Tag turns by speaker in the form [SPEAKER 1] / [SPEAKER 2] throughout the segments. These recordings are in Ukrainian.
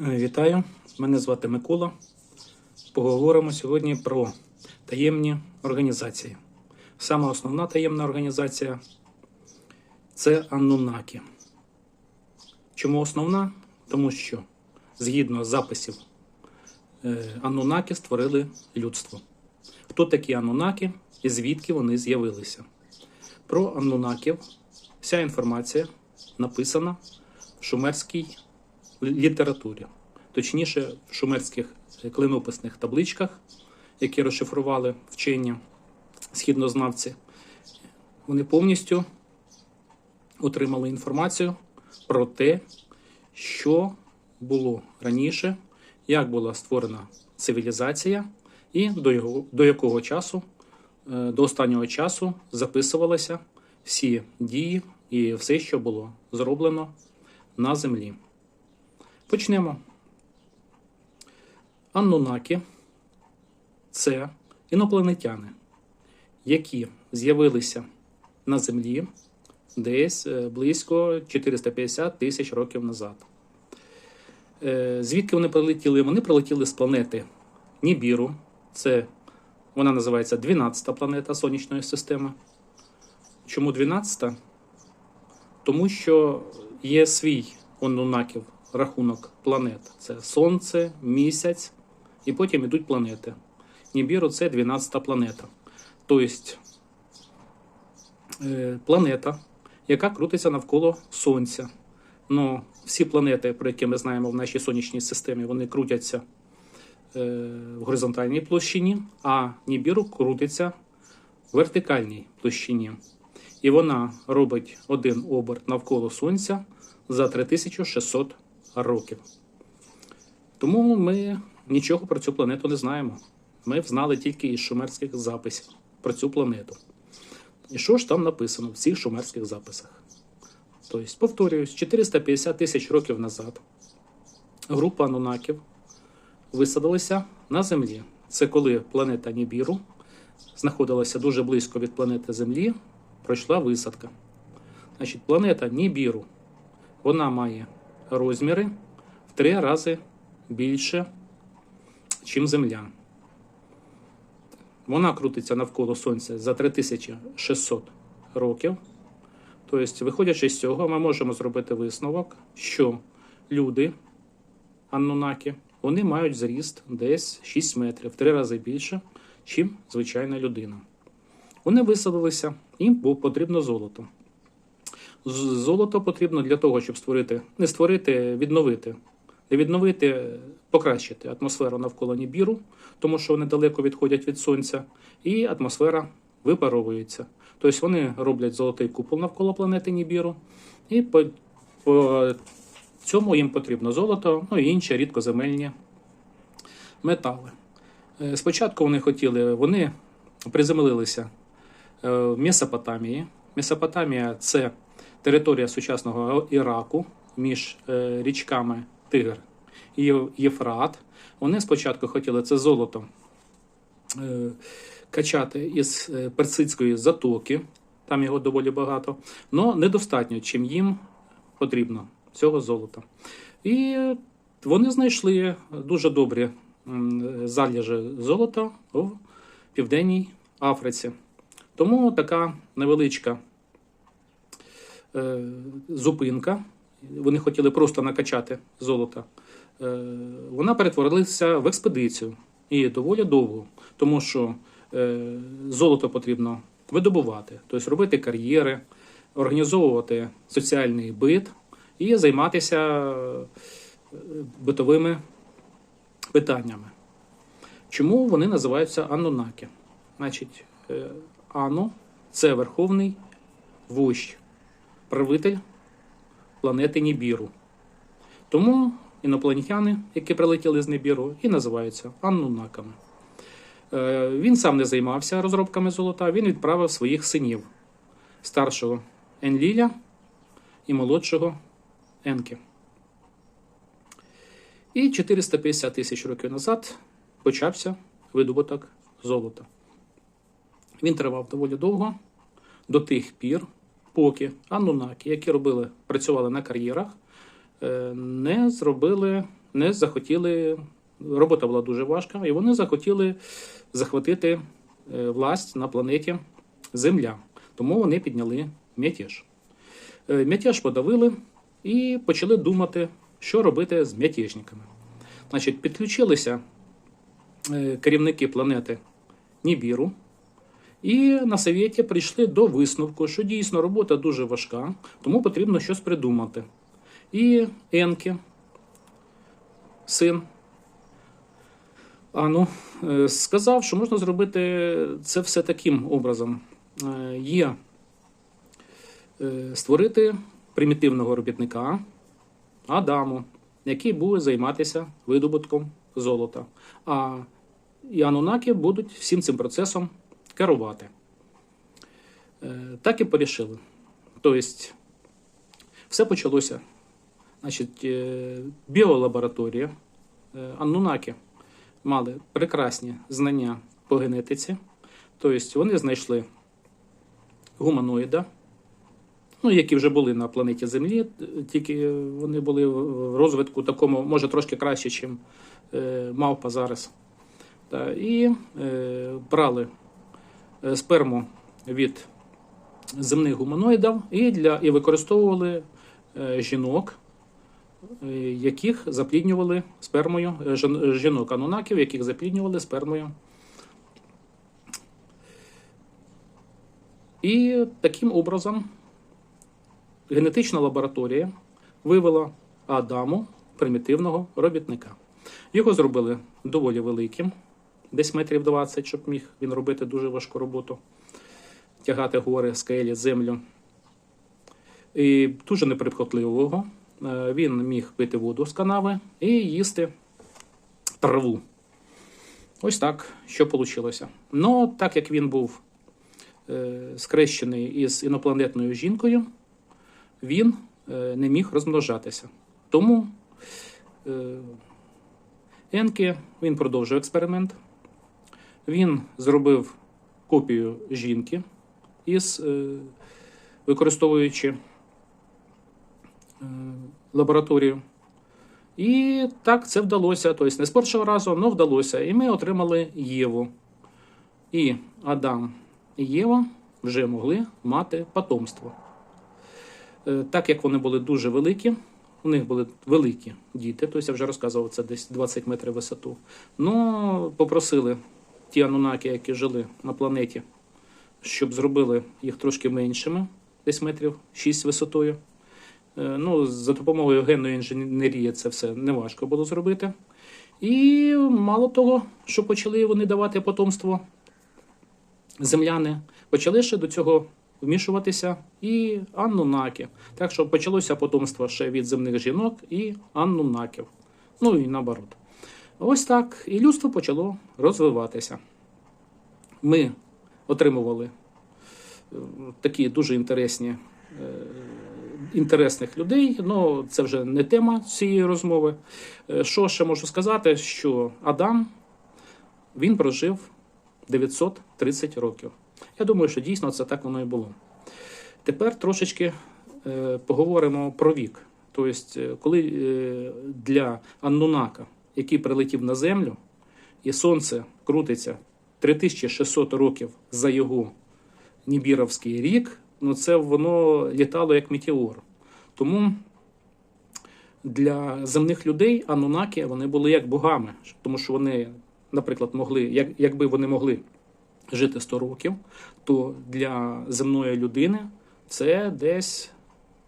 [SPEAKER 1] Е, Вітаю, мене звати Микола. Поговоримо сьогодні про таємні організації. Сама основна таємна організація це Аннунакі. Чому основна? Тому що згідно записів е, Аннунакі створили людство. Хто такі Аннунакі і звідки вони з'явилися? Про Аннунаків вся інформація написана в шумерській літературі, точніше, в шумерських клинописних табличках, які розшифрували вчені східнознавці, вони повністю отримали інформацію про те, що було раніше, як була створена цивілізація, і до, його, до якого часу, е, до останнього часу записувалися всі дії і все, що було зроблено на землі. Почнемо. Аннунакі це інопланетяни, які з'явилися на Землі десь е, близько 450 тисяч років назад. Е, Звідки вони прилетіли? Вони прилетіли з планети Нібіру. Це вона називається 12-та планета Сонячної системи. Чому 12-та? Тому що є свій онунаків рахунок планет. Це Сонце, місяць, і потім йдуть планети. Нібіру це 12-та планета. Тобто е, планета, яка крутиться навколо Сонця. Ну, всі планети, про які ми знаємо в нашій сонячній системі, вони крутяться е, в горизонтальній площині, а Нібіру крутиться в вертикальній площині. І вона робить один оберт навколо Сонця за 3600 років. Тому ми нічого про цю планету не знаємо. Ми знали тільки із шумерських записів про цю планету. І що ж там написано в цих шумерських записах? Тобто, повторююсь, 450 тисяч років назад група анунаків висадилася на Землі. Це коли планета Нібіру знаходилася дуже близько від планети Землі, пройшла висадка. Значить, планета Нібіру вона має розміри в три рази більше, ніж Земля. Вона крутиться навколо Сонця за 3600 років. Тобто, виходячи з цього, ми можемо зробити висновок, що люди, аннунаки, вони мають зріст десь 6 метрів, в три рази більше, ніж звичайна людина. Вони висадилися, їм було потрібно золото. Золото потрібно для того, щоб створити, не створити, відновити. Не відновити, покращити атмосферу навколо Нібіру, тому що вони далеко відходять від сонця, і атмосфера випаровується. Тобто вони роблять золотий купол навколо планети Нібіру, і по, по цьому їм потрібно золото, ну і інші рідкоземельні метали. Е, Спочатку вони хотіли, вони приземлилися е, в Месопотамії. Месопотамія це територія сучасного Іраку між е, річками Тигр і Єфрат. Вони спочатку хотіли це золото е, качати із е, персидської затоки, там його доволі багато, але недостатньо, чим їм потрібно цього золота. І вони знайшли дуже добрі м, залежі золота в Південній Африці. Тому така невеличка е, зупинка. Вони хотіли просто накачати золото. Е, вона перетворилася в експедицію і доволі довго, тому що е, золото потрібно видобувати, тобто робити кар'єри, організовувати соціальний бит і займатися битовими питаннями. Чому вони називаються Аннунаки? Значить, Анну це верховний вождь, правитель планети Нібіру. Тому інопланетяни, які прилетіли з Нібіру, і називаються Аннунаками. Е, Він сам не займався розробками золота, він відправив своїх синів старшого Енліля і молодшого Енки. І 450 тисяч років назад почався видобуток золота. Він тривав доволі довго, до тих пір, поки анунаки, які робили, працювали на кар'єрах, е, не зробили не захотіли. Робота була дуже важка, і вони захотіли захватити е, власть на планеті Земля. Тому вони підняли мятеж. Е, Мятеж подавили і почали думати, що робити з мятежниками. Значить, підключилися керівники планети Нібіру, і на совєті прийшли до висновку, що дійсно робота дуже важка, тому потрібно щось придумати. І Енке, син Ану, е, сказав, що можна зробити це все таким образом. Е, Є е, створити примітивного робітника Адаму, який буде займатися видобутком золота. А і будуть всім цим процесом керувати. Е, Так і порішили. Тобто, все почалося. Значить, е, біолабораторія. Е, Аннунаки мали прекрасні знання по генетиці. Тобто вони знайшли гуманоїда, ну, які вже були на планеті Землі, тільки вони були в розвитку такому, може, трошки краще, ніж мавпа зараз. І брали сперму від земних гуманоїдів і, для, і використовували е, жінок, е, яких запліднювали спермою, е, жінок анунаків, яких запліднювали спермою. І таким образом генетична лабораторія вивела Адаму примітивного робітника. Його зробили доволі великим, десь метрів 20, щоб міг він робити дуже важку роботу, тягати гори, скелі, землю. І дуже неприхотливого. Е, Він міг пити воду з канави і їсти траву. Ось так, що вийшло. Ну, так як він був е, скрещений із інопланетною жінкою, він е, не міг розмножатися. Тому е, Енке він продовжив експеримент. Він зробив копію жінки із е, використовуючи е, лабораторію. І так це вдалося. Тобто не з першого разу, але вдалося. І ми отримали Єву. І Адам і Єва вже могли мати потомство. Е, Так як вони були дуже великі, у них були великі діти, тобто я вже розказував, це десь 20 метрів висоту. Ну, попросили ті анунаки, які жили на планеті, щоб зробили їх трошки меншими, десь метрів 6 висотою. Е, Ну, за допомогою генної інженерії це все неважко було зробити. І мало того, що почали вони давати потомство земляни, почали ще до цього вмішуватися і аннунаки. Так що почалося потомство ще від земних жінок і аннунаків. Ну і наоборот. Ось так і людство почало розвиватися. Ми отримували е, такі дуже інтересні, е, інтересних людей. Ну, це вже не тема цієї розмови. Е, Що ще можу сказати? Що Адам він прожив 930 років. Я думаю, що дійсно це так воно і було. Тепер трошечки поговоримо про вік. Тобто, коли для Аннунака, який прилетів на Землю, і Сонце крутиться 3600 років за його Нібіровський рік, ну це воно літало як метеор. Тому для земних людей Анунаки вони були як богами, тому що вони, наприклад, могли, як, якби вони могли жити 100 років, то для земної людини це десь,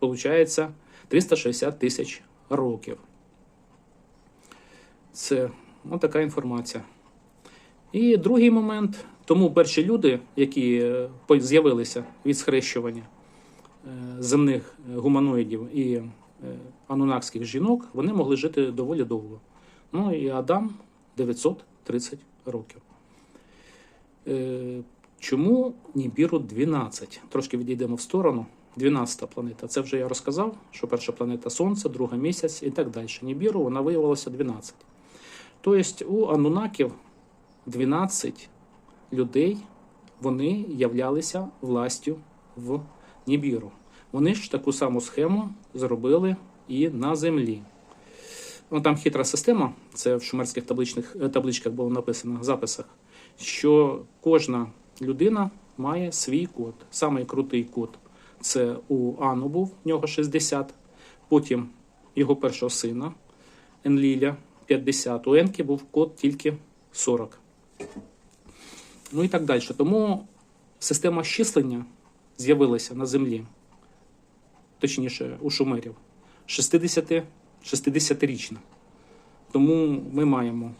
[SPEAKER 1] виходить, 360 тисяч років. Це ну, така інформація. І другий момент, тому перші люди, які е, з'явилися від схрещування е, земних е, гуманоїдів і анунакських жінок, вони могли жити доволі довго. Ну і Адам 930 років. Чому Нібіру 12? Трошки відійдемо в сторону. 12 планета. Це вже я розказав, що перша планета Сонце, друга місяць і так далі. Нібіру вона виявилася 12. Тобто у Анунаків 12 людей вони являлися властю в Нібіру. Вони ж таку саму схему зробили і на землі. Ну, там хитра система, це в шумерських табличних, е, табличках було написано в записах, що кожна людина має свій код. Самий крутий код це у Ану був, в нього 60, потім його першого сина Енліля 50, у Енки був код тільки 40. Ну і так далі. Тому система щислення з'явилася на землі, точніше, у шумерів, 60 60-річна. Тому ми маємо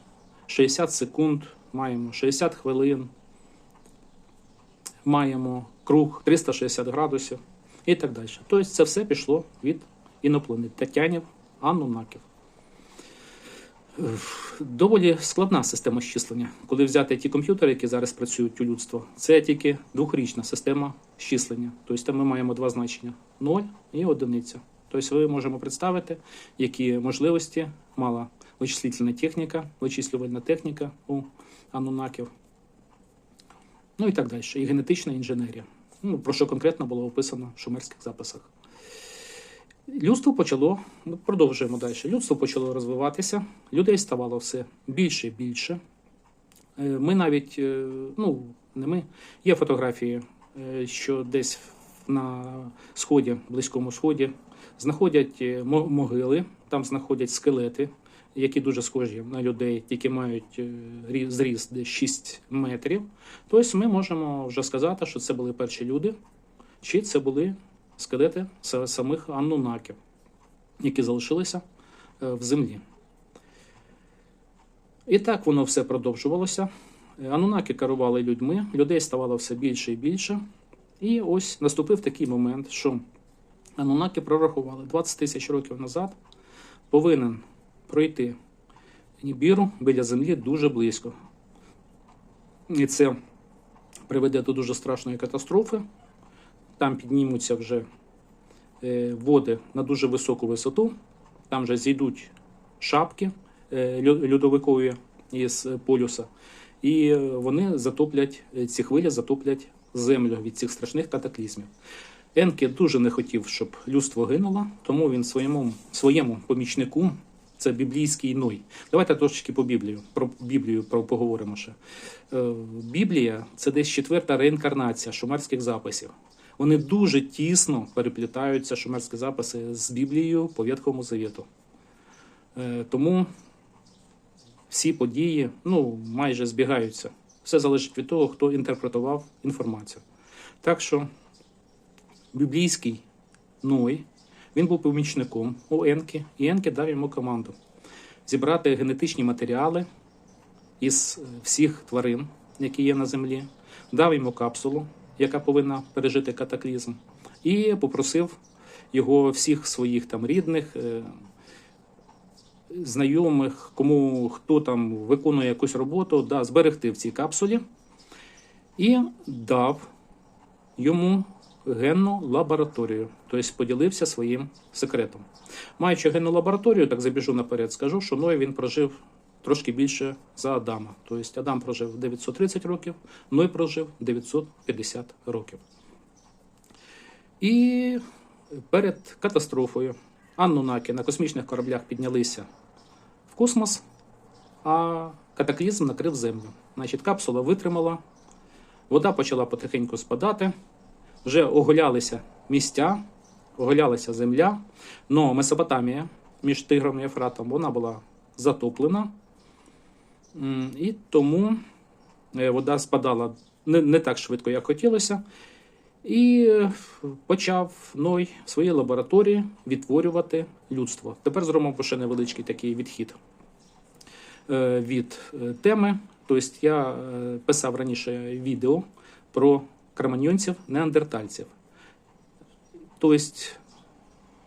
[SPEAKER 1] 60 секунд, маємо 60 хвилин, маємо круг 360 градусів і так далі. Тобто це все пішло від інопланетянів, анунаків. Доволі складна система щислення. Коли взяти ті комп'ютери, які зараз працюють у людства, це тільки двохрічна система щислення. Тобто там ми маємо два значення 0 і одиниця. Тобто ви можемо представити, які можливості мала вичислительна техніка, вичислювальна техніка у анунаків. Ну і так далі. І генетична інженерія. Ну, про що конкретно було описано в шумерських записах. Людство почало, ну, продовжуємо далі. Людство почало розвиватися, людей ставало все більше і більше. Е, Ми навіть, е, ну, не ми, є фотографії, е, що десь на сході, близькому сході, знаходять могили, там знаходять скелети, які дуже схожі на людей, тільки мають зріст десь 6 метрів. Тобто ми можемо вже сказати, що це були перші люди, чи це були скелети самих аннунаків, які залишилися е, в землі. І так воно все продовжувалося. Е, Анунаки керували людьми, людей ставало все більше і більше. І ось наступив такий момент, що Анунаки прорахували 20 тисяч років назад, повинен пройти Нібіру біля землі дуже близько. І це приведе до дуже страшної катастрофи. Там піднімуться вже е, води на дуже високу висоту, там вже зійдуть шапки е, льодовикові із полюса, і вони затоплять е, ці хвилі, затоплять землю від цих страшних катаклізмів. Енке дуже не хотів, щоб людство гинуло, тому він своєму, своєму помічнику, це біблійський Ной. Давайте трошечки по Біблію, про Біблію про, поговоримо ще. Біблія це десь четверта реінкарнація шумерських записів. Вони дуже тісно переплітаються шумерські записи з Біблією по Ветхому Завіту. Е, Тому всі події ну, майже збігаються. Все залежить від того, хто інтерпретував інформацію. Так що біблійський Ной, він був помічником у Енки, і Енки дав йому команду зібрати генетичні матеріали із всіх тварин, які є на землі, дав йому капсулу, яка повинна пережити катаклізм, і попросив його всіх своїх там рідних, е, знайомих, кому хто там виконує якусь роботу, да, зберегти в цій капсулі і дав йому генну лабораторію, тобто поділився своїм секретом. Маючи генну лабораторію, так забіжу наперед, скажу, що Ной він прожив трошки більше за Адама. Тобто Адам прожив 930 років, Ной прожив 950 років. І перед катастрофою Аннунаки на космічних кораблях піднялися в космос, а катаклізм накрив землю. Значить, капсула витримала, вода почала потихеньку спадати, вже оголялися місця, оголялася земля. Но Месопотамія між Тигром і Ефратом вона була затоплена. І тому е, вода спадала не, не так швидко, як хотілося. І е, почав Ной в своїй лабораторії відтворювати людство. Тепер зробимо ще невеличкий такий відхід е, від теми. Тобто я писав раніше відео про кроманьйонців неандертальців. Тобто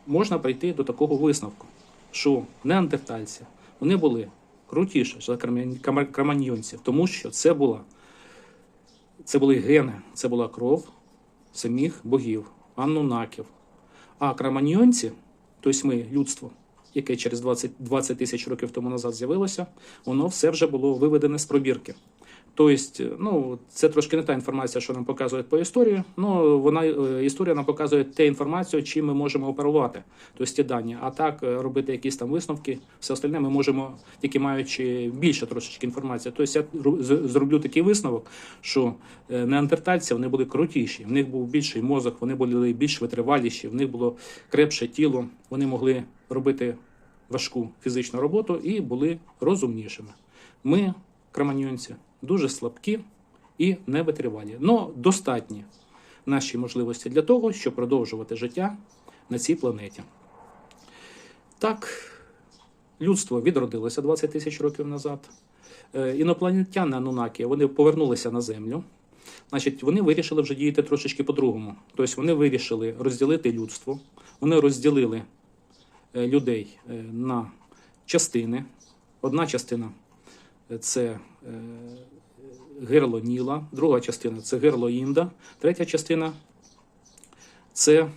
[SPEAKER 1] можна прийти до такого висновку, що неандертальці вони були крутіше за кромань- кроманьйонців, тому що це була це були гени, це була кров самих богів, аннунаків. А кроманьйонці, тобто ми, людство, яке через 20, 20 тисяч років тому назад з'явилося, воно все вже було виведене з пробірки. Тобто, ну, це трошки не та інформація, що нам показують по історії. Ну, вона е, історія нам показує те інформацію, чим ми можемо оперувати, тобто ті дані. А так е, робити якісь там висновки, все остальне ми можемо, тільки маючи більше трошечки інформації. Тобто я зроблю такий висновок, що е, неандертальці вони були крутіші, в них був більший мозок, вони були більш витриваліші, в них було крепше тіло, вони могли робити важку фізичну роботу і були розумнішими. Ми, кроманьонці, дуже слабкі і невитривалі, але достатні наші можливості для того, щоб продовжувати життя на цій планеті. Так, людство відродилося 20 тисяч років назад. Е, Інопланетяни Анунакі вони повернулися на Землю. Значить, вони вирішили вже діяти трошечки по-другому. Тобто вони вирішили розділити людство, вони розділили е, людей е, на частини. Одна частина це е, гирло Ніла, друга частина це гирло Інда, третя частина це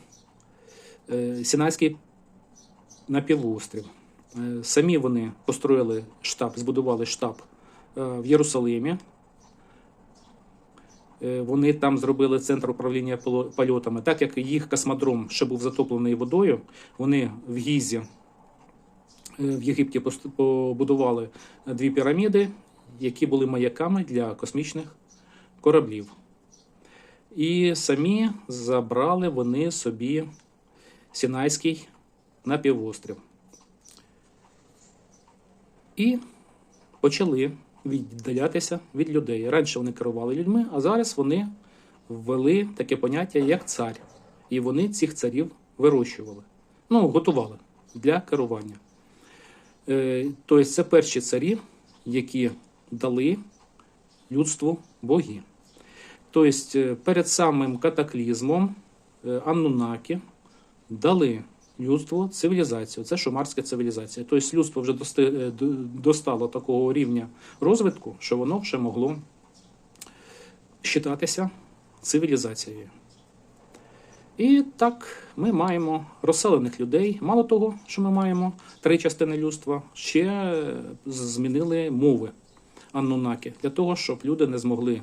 [SPEAKER 1] е, Сінайський напівострів. Е, Самі вони построїли штаб, збудували штаб в Єрусалимі. Вони там зробили центр управління польотами. Так як їх космодром ще був затоплений водою, вони в Гізі в Єгипті побудували дві піраміди, які були маяками для космічних кораблів. І самі забрали вони собі Сінайський напівострів. І почали віддалятися від людей. Раніше вони керували людьми, а зараз вони ввели таке поняття як цар. І вони цих царів вирощували. Ну, готували для керування. Е, Тобто це перші царі, які дали людству боги. Тобто е, перед самим катаклізмом е, Аннунаки дали людству цивілізацію. Це шумарська цивілізація. Тобто людство вже достало такого рівня розвитку, що воно вже могло вважатися цивілізацією. І так ми маємо розселених людей. Мало того, що ми маємо три частини людства, ще е, змінили мови Аннунаки для того, щоб люди не змогли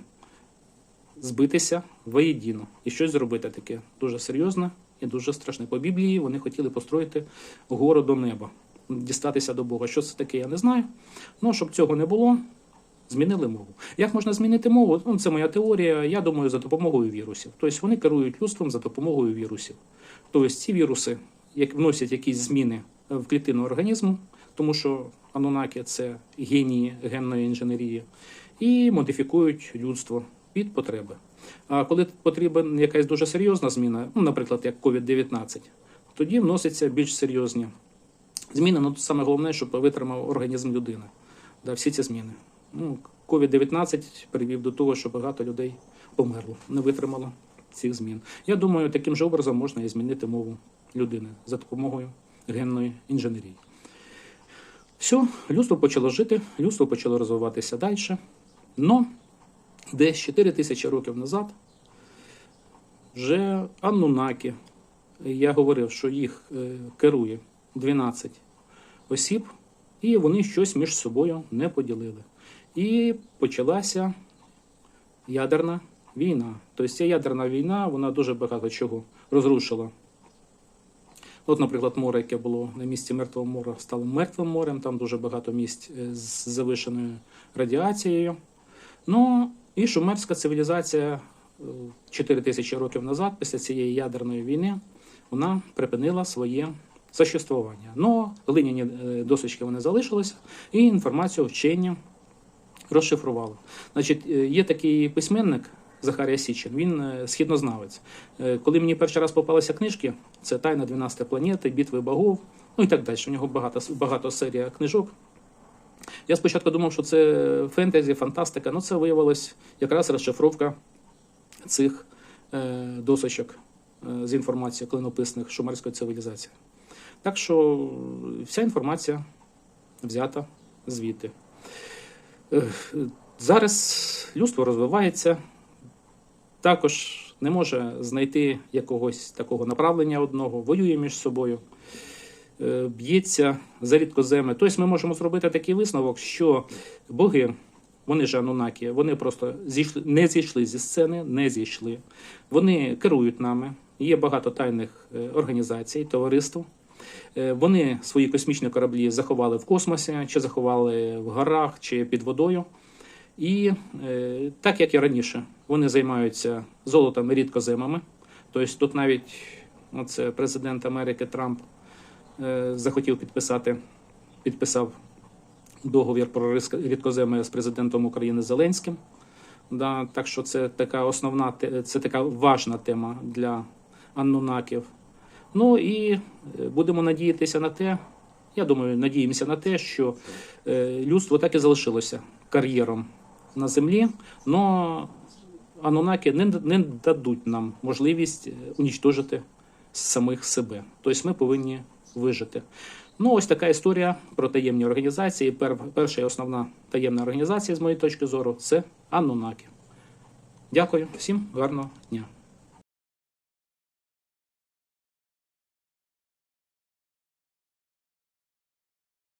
[SPEAKER 1] збитися воєдіно і щось зробити таке дуже серйозне і дуже страшне. По Біблії вони хотіли построїти гору до неба, дістатися до Бога. Що це таке, я не знаю. Ну, щоб цього не було, змінили мову. Як можна змінити мову? Ну, це моя теорія. Я думаю, за допомогою вірусів. Тобто вони керують людством за допомогою вірусів. Тобто ці віруси як вносять якісь зміни в клітину організму, тому що анунаки це генії генної інженерії, і модифікують людство під потреби. А коли потрібна якась дуже серйозна зміна, ну, наприклад, як COVID-19, тоді вносяться більш серйозні зміни. Ну, саме головне, щоб витримав організм людини. Да, всі ці зміни. Ну, COVID-19 привів до того, що багато людей померло, не витримало цих змін. Я думаю, таким же образом можна і змінити мову людини за допомогою генної інженерії. Все, людство почало жити, людство почало розвиватися далі. Но десь 4 тисячі років назад вже Аннунаки, я говорив, що їх е, керує 12 осіб, і вони щось між собою не поділили. І почалася ядерна війна. Тобто ця ядерна війна, вона дуже багато чого розрушила. От, наприклад, море, яке було на місці Мертвого моря, стало мертвим морем, там дуже багато місць е, з завишеною радіацією. Ну, і шумерська цивілізація е, 4 тисячі років назад, після цієї ядерної війни, вона припинила своє существування. Ну, глиняні е, досочки вони залишилися, і інформацію вчені розшифрували. Значить, е, є такий письменник Захарія Січин, він е, східнознавець. Е, Коли мені перший раз попалися книжки, це Тайна 12 планети, Бітви богов, ну і так далі. У нього багато, багато серія книжок. Я спочатку думав, що це фентезі, фантастика, але це виявилось якраз розшифровка цих досочок з інформацією клинописних шумерської цивілізації. Так що вся інформація взята звідти. Е, Зараз людство розвивається, також не може знайти якогось такого направлення одного, воює між собою, е, б'ється за рідкоземи. Тобто ми можемо зробити такий висновок, що боги вони ж анунаки, вони просто зійшли, не зійшли зі сцени, не зійшли. Вони керують нами. Є багато тайних е, організацій, товариств. Е, Вони свої космічні кораблі заховали в космосі, чи заховали в горах, чи під водою. І е, так як і раніше, вони займаються золотом і рідкоземами. Тобто тут навіть оце президент Америки Трамп е, захотів підписати, підписав договір про рідкоземи з президентом України Зеленським. Да, так що це така основна це така важна тема для аннунаків. Ну і е, будемо надіятися на те, я думаю, надіємося на те, що е, людство так і залишилося кар'єром на землі, але анунаки не, не дадуть нам можливість е, унічтожити самих себе. Тобто ми повинні вижити. Ну, ось така історія про таємні організації. Пер, перша і основна таємна організація, з моєї точки зору, це Анунаки. Дякую всім, гарного дня.